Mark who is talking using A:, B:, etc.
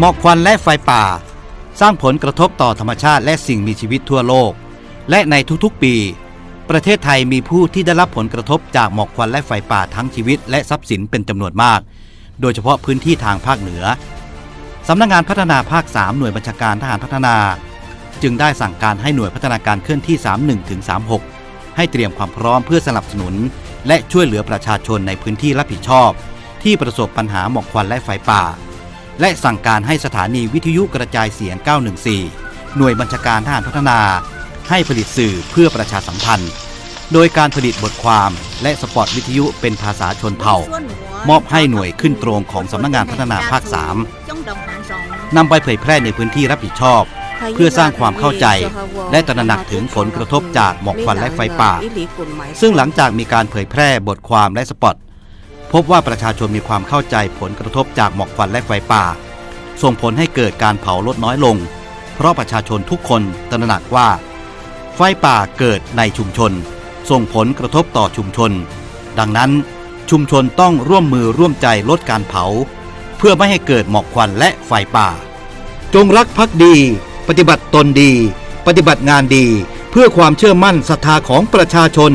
A: หมอกควันและไฟป่า สร้างผลกระทบต่อธรรมชาติและสิ่งมีชีวิตทั่วโลก และในทุกๆปี ประเทศไทยมีผู้ที่ได้รับผลกระทบจากหมอกควันและไฟป่าทั้งชีวิตและทรัพย์สินเป็นจำนวนมาก โดยเฉพาะพื้นที่ทางภาคเหนือสำนักงานพัฒนาภาค 3 หน่วยบัญชาการทหารพัฒนา จึงได้สั่งการให้หน่วยพัฒนาการเคลื่อนที่ 31ถึง36 ให้เตรียมความพร้อมเพื่อสนับสนุน และช่วยเหลือประชาชนในพื้นที่รับผิดชอบ ที่ประสบปัญหาหมอกควันและไฟป่า และสั่งการให้สถานีวิทยุกระจายเสียง 914 หน่วยบัญชาการทหารพัฒนา ให้ผลิตสื่อเพื่อประชาสัมพันธ์ โดยการผลิตบทความและสปอตวิทยุเป็นภาษาชนเผ่ามอบให้หน่วยขึ้นตรงของสำนักงานพัฒนาภาค 3 นำไปเผยแพร่ในพื้นที่รับผิดชอบ เพื่อสร้างความเข้าใจ และตระหนักถึงผลกระทบจากหมอกควันและไฟป่า ซึ่งหลังจากมีการเผยแพร่บทความและสปอต พบว่าประชาชนมีความเข้าใจผลกระทบจากหมอกควันและไฟป่า ส่งผลให้เกิดการเผาลดน้อยลง เพราะประชาชนทุกคนตระหนักว่า ไฟป่าเกิดในชุมชน ส่งผลกระทบต่อชุมชน ดังนั้นชุมชนต้องร่วมมือร่วมใจลดการเผา เพื่อไม่ให้เกิดหมอกควันและไฟป่า จงรักภักดี ปฏิบัติตนดี ปฏิบัติงานดี เพื่อความเชื่อมั่นศรัทธาของประชาชน